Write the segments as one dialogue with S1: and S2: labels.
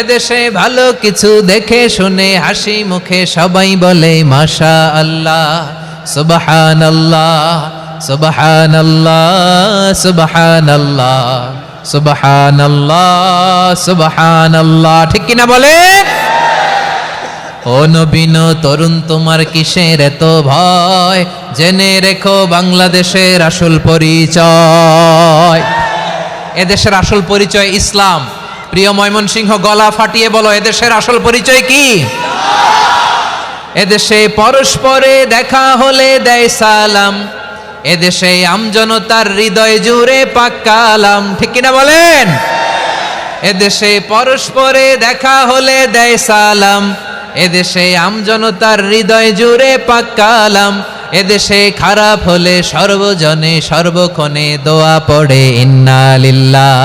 S1: এদেশে ভালো কিছু দেখে শুনে হাসি মুখে সবাই বলে মাশা আল্লাহ সুবহান আল্লাহ সুবাহান আল্লাহ সুবাহান আল্লাহ সুবাহান আল্লাহ সুবাহান আল্লাহ ঠিক কিনা বলে? ও নবীন তরুণ তোমার কিসের এত ভয়? জেনে রেখো বাংলাদেশের আসল পরিচয়। এদেশের আসল পরিচয় ইসলাম। প্রিয় ময়মনসিংহ, গলা ফাটিয়ে বলো, এদেশের আসল পরিচয় কি? এদেশে পরস্পরে দেখা হলে দেয় সালাম। এদেশে আমজনতার হৃদয় জুড়ে পাক্কালাম ঠিক কিনা বলেন? এদেশে পরস্পরে দেখা হলে দেয় সালাম। এদেশে আমজনতার হৃদয় জুড়ে পাক্কালাম এদেশে খারাপ হলে সর্বজনে সর্বক্ষণে দোয়া পড়ে, ইন্না লিল্লাহ।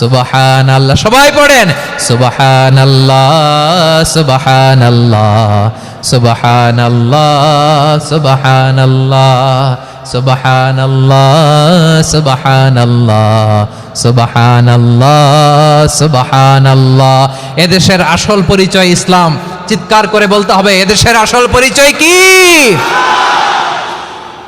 S1: সুবাহান আল্লাহ সবাই পড়েন। সুবাহান আল্লাহ সুবাহান আল্লাহ সুবাহান আল্লাহ সুবাহান আল্লাহ সুবাহান আল্লাহ সুবাহান আল্লাহ সুবাহান আল্লাহ সুবাহান আল্লাহ এদেশের আসল পরিচয় ইসলাম। চিৎকার করে বলতে হবে, এদেশের আসল পরিচয় কি?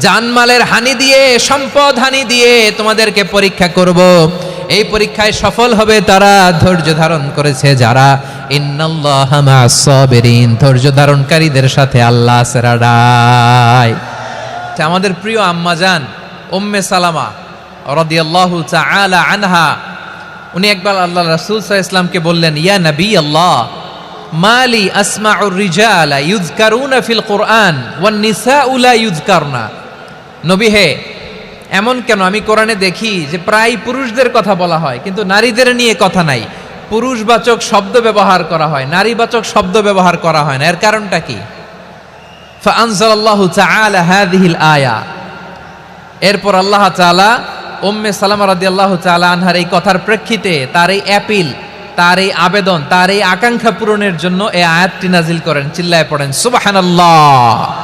S1: জানমালের হানি দিয়ে, সম্পদ হানি দিয়ে তোমাদেরকে পরীক্ষা করব। এই পরীক্ষায় সফল হবে তারা, ধৈর্য ধারণ করেছে যারা। ইন্নাল্লাহ মা'আস সাবিরিন, ধৈর্য ধারণকারীদের সাথে আল্লাহ সেরাডায় আমাদের প্রিয় আম্মাজান উম্মে সালামা রাদিয়াল্লাহু তাআলা আনহা, উনি একবার আল্লাহ রাসূল সাল্লাল্লাহু ইসলামকে বললেন, ইয়া নবী আল্লাহ মালি আসমাউর রিজালা ইউজকারুনা ফিল কোরআন ওয়ান নিসাউ লা ইউজকারনা নবী হে, এমন কেন? আমি কোরআনে দেখি যে প্রায় পুরুষদের কথা বলা হয়, কিন্তু নারীদের নিয়ে কথা নাই। পুরুষবাচক শব্দ ব্যবহার করা হয়, নারীবাচক শব্দ ব্যবহার করা হয় না। এর কারণটা কি? আয়া। এরপর আল্লাহ তাআলা উম্মে সালামা রাদিয়াল্লাহু তাআলা আনহার এই কথার প্রেক্ষিতে তার এই অ্যাপিল, তার এই আবেদন, তার এই আকাঙ্ক্ষা পূরণের জন্য এই আয়াতটি নাজিল করেন। চিল্লায় পড়েন, সুবহানাল্লাহ। যে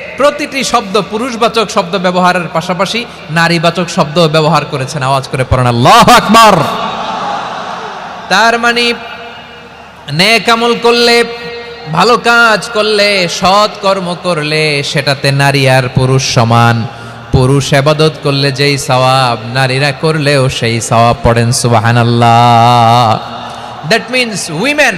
S1: প্রতিটি শব্দ পুরুষবাচক শব্দ ব্যবহারের পাশাপাশি নারীবাচক শব্দ ব্যবহার করেছেন। আওয়াজ করে পড়েন, আল্লাহ আকবার! তার মানে আমল করলে, ভালো কাজ করলে, সৎ কর্ম করলে সেটাতে নারী আর পুরুষ সমান। পুরুষ আবাদত করলে যেই সওয়াব, নারীরা করলেও সেই সওয়াব পড়েন, সুবহানাল্লাহ। That means women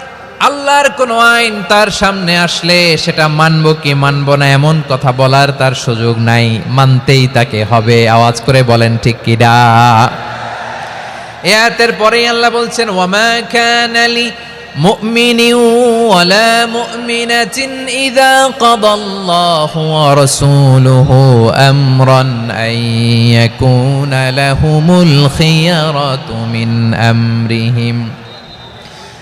S1: আল্লাহর কোনো আইন তার সামনে আসলে সেটা মানব কি মানব না এমন কথা বলার তার সুযোগ নাই মানতেই তাকে হবে আওয়াজ করে বলেন ঠিক কিডা এয়াতের পরেই আল্লাহ বলছেন ওয়ামা কানা লি مؤمن ولا مؤمنة إذا قضى الله ورسوله أمرا أن يكون لهم الخيرة من أمرهم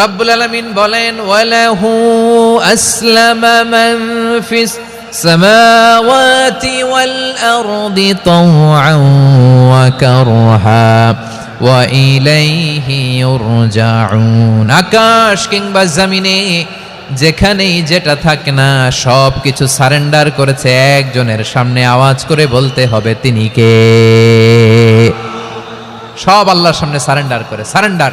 S1: রব্বুল আলামিন বলেন, ওয়ালাহু আসলামা মান ফিস তাওআন ওয়া কারহা ওয়া ইলাইহি ইউরজাউন। আকাশ কিংবা জমিনে যেখানেই যেটা থাক না সব কিছু সারেন্ডার করেছে একজনের সামনে আওয়াজ করে বলতে হবে, তিনি কে? সব আল্লাহর সামনে সারেন্ডার করে, সারেন্ডার।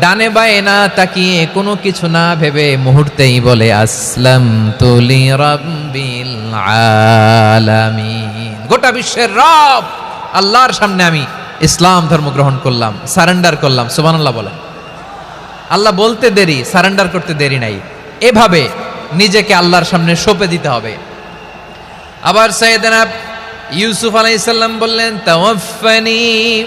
S1: ডানে বায়ে না তাকিয়ে কোনো কিছু না ভেবে মুহূর্তেই বলে আসলাম তুলি রব্বিল আলামিন। গোটা বিশ্বের রব, আল্লাহর সামনে আমি ইসলাম ধর্ম গ্রহণ করলাম, সারেন্ডার করলাম, সুবহানাল্লাহ বলে। আল্লাহ বলতে দেরি, সারেন্ডার করতে দেরি নাই। এভাবে নিজেকে আল্লাহর সামনে সঁপে দিতে হবে। আবার সৈয়দনা ইউসুফ আলাইসাল্লাম বললেন তাওয়াফানি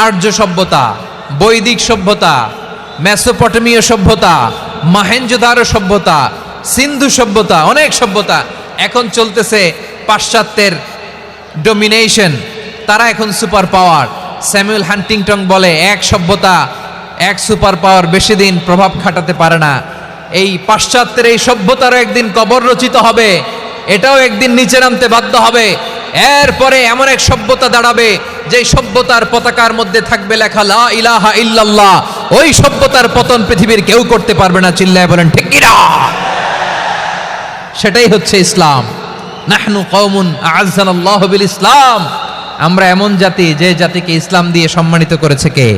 S1: আর্য সভ্যতা, বৈদিক সভ্যতা, মেসোপটেমীয় সভ্যতা, মাহেঞ্জোদারো সভ্যতা, সিন্ধু সভ্যতা, অনেক সভ্যতা এখন চলতেছে পাশ্চাত্যের ডোমিনেশন তারা এখন সুপার পাওয়ার স্যামুয়েল হান্টিংটন বলে, এক সভ্যতা, এক সুপার পাওয়ার বেশি দিন প্রভাব খাটাতে পারে না। এই পাশ্চাত্যের এই সভ্যতারও একদিন কবর রচিত হবে, এটাও একদিন নিচে নামতে বাধ্য হবে। এরপরে এমন এক সভ্যতা দাঁড়াবে যে সভ্যতার পতাকার মধ্যে থাকবে লেখা, লা ইলাহা ইল্লাল্লাহ ওই সভ্যতার পতন পৃথিবীর কেউ করতে পারবে না, চিল্লায় বলেন, ঠিক কিনা সেটাই হচ্ছে ইসলাম। নাহনু কওমুন আ'আজ্জানাল্লাহু বিল ইসলাম আমরা এমন জাতি যে জাতিকে ইসলাম দিয়ে সম্মানিত করেছে কে?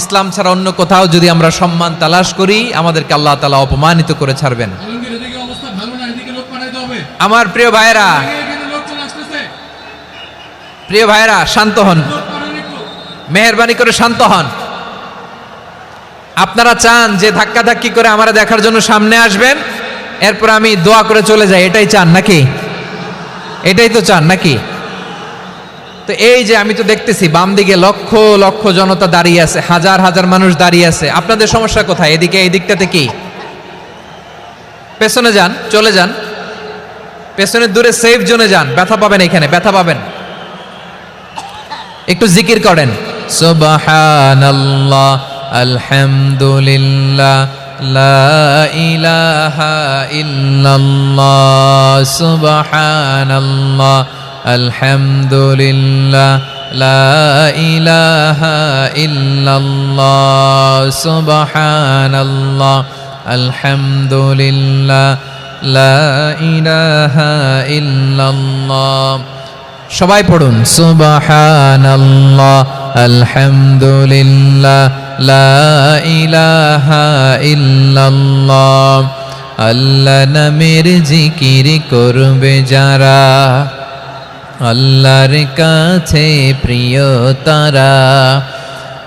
S1: ইসলাম ছাড়া অন্য কোথাও যদি আমরা সম্মান তালাশ করি, আমাদেরকে আল্লাহ তাআলা অপমানিত করে ছাড়বেন
S2: আলমগীর এদিকে অবস্থা ভালো না এদিকে লোক পাঠাইতে হবে
S1: আমার প্রিয়
S2: আসতেছে
S1: প্রিয় ভাইয়েরা, শান্ত হন। মেহরবানি করে শান্ত হন। আপনারা চান যে ধাক্কা ধাক্কি করে আমরা দেখার জন্য সামনে আসবেন, এরপর আমি দোয়া করে চলে যাই। এটাই চান নাকি? এটাই তো চান নাকি? তো এই যে আমি তো দেখতেছি, বাম দিকে লক্ষ লক্ষ জনতা দাঁড়িয়ে আছে, হাজার হাজার মানুষ দাঁড়িয়ে আছে। আপনাদের সমস্যা কোথায়? এদিকে, এই দিকটাতে কি? পেছনে যান, চলে যান। পেছনের দূরে সেফ জোনে যান। ব্যথা পাবেন এখানে, ব্যথা পাবেন। একটু জিকির করেন। সুবহানাল্লাহ, আলহামদুলিল্লাহ, লা ইলাহা আলহামদুলিল্লাহ, লা ইলাহা আলহামদুলিল্লাহ। লা ইলাহা সবাই পড়ুন। আলহামদুলিল্লাহ লা ইলাহা করবে যারা আল্লাহর কাছে প্রিয় তারা।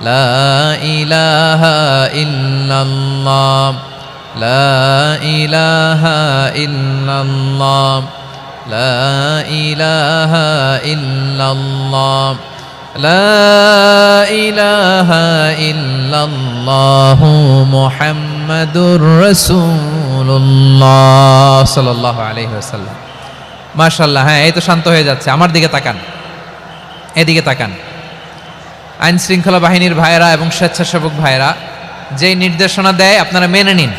S1: لا إله إلا الله لا إله إلا الله لا إله إلا الله لا إله إلا الله محمد رسول الله صلى الله عليه وسلم মাশাল্লাহ হ্যাঁ এই তো শান্ত হয়ে যাচ্ছে আমার দিকে তাকান এদিকে তাকান আইন শৃঙ্খলা বাহিনীর ভাইয়েরা এবং স্বেচ্ছাসেবক ভাইয়েরা, যেই নির্দেশনা দেয় আপনারা মেনে নিন।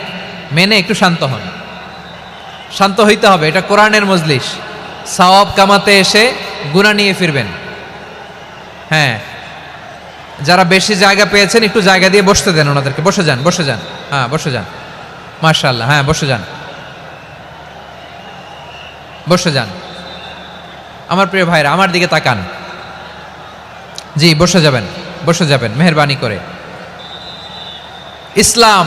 S1: মেনে একটু শান্ত হন। শান্ত হইতে হবে, এটা কোরআনের মজলিস। সওয়াব কামাতে এসে গুণা নিয়ে ফিরবেন। হ্যাঁ যারা বেশি জায়গা পেয়েছেন, একটু জায়গা দিয়ে বসতে দেন ওনাদেরকে। বসে যান বসে যান। হ্যাঁ বসে যান। মার্শাল্লাহ হ্যাঁ বসে যান। বসে যান। আমার প্রিয় ভাইরা, আমার দিকে তাকান। জি, বসে যাবেন বসে যাবেন, মেহরবানি করে। ইসলাম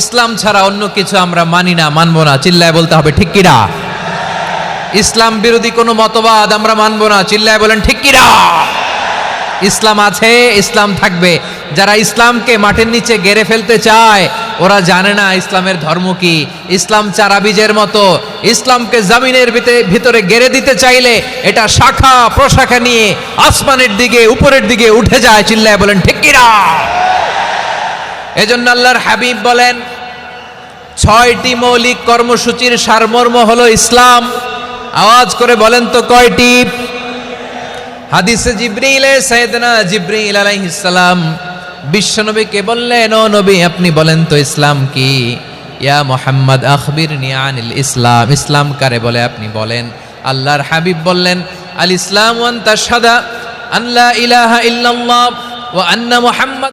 S1: ইসলাম ছাড়া অন্য কিছু আমরা মানি না, মানবো না, চিল্লায় বলতে হবে, ঠিক কিরা ইসলাম বিরোধী কোনো মতবাদ আমরা মানবো না, চিল্লায় বলেন, ঠিক কিরা ইসলাম আছে, ইসলাম থাকবে। যারা ইসলামকে মাটির নিচে গেড়ে ফেলতে চায়, ওরা জানে না ইসলামের ধর্ম কি। ইসলাম চারা বীজের মতো। ইসলামকে জামিনের ভিতে- ভিতরে গেড়ে দিতে চাইলে এটা শাখা, প্রশাখা নিয়ে আসমানের দিকে, উপরের দিকে উঠে যায়, চিল্লায় বলেন, ঠিক কিরা এজন্য আল্লাহর হাবিব বলেন, ছয়টি মৌলিক কর্মসূচির সারমর্ম হলো ইসলাম। আওয়াজ করে বলেন তো কয়টি? হাদিসে জিব্রিলে সাইয়েদনা জিব্রিল আলাইহিস সালাম বিশ্বনবীকে বললেন, ও নবী, আপনি বলেন তো ইসলাম কি? ইয়া মোহাম্মদ আখবির নিয়ানিল ইসলাম। ইসলাম কারে বলে আপনি বলেন? আল্লাহর হাবিব বললেন, আল ইসলাম ওয়ান তার সাদা আল্লাহ ইলাহা ইল্লাল্লাহ ও আন্না মুহাম্মাদ